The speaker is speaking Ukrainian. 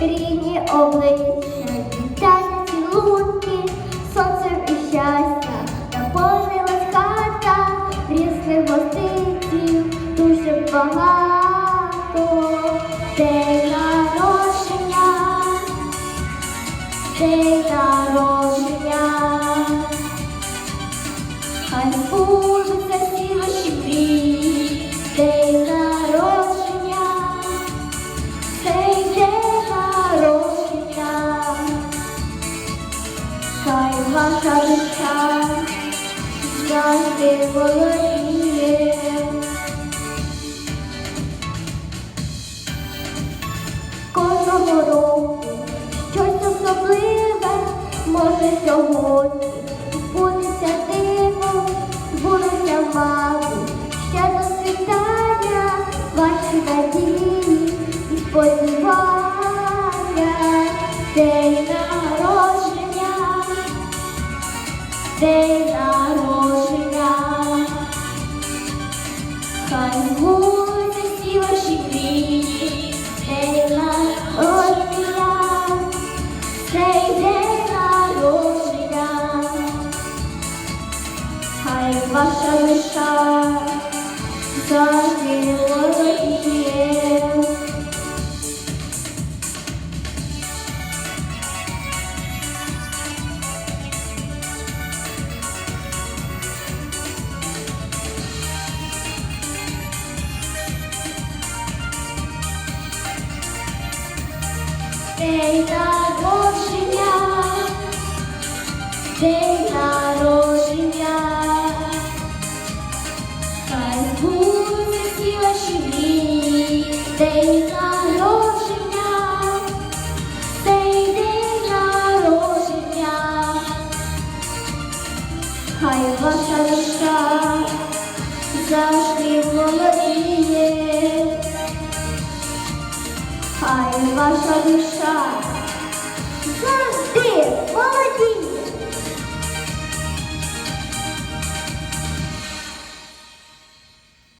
рідні обличчя, дитячі цілунки, сонце і щастя, наповнилась хата різних гостинців, дуже багато завжди володіє. Кожного року щось особливе може сьогодні збудеться диво, збудеться до світання ваші надії і сподівання, день народження, день ваша душа завжди володіє. День народження, день народження, хай збудуться всі ваші мрії, день народження, цей день народження, хай ваша душа завжди володіє. Хай ваша душа завжди володіє.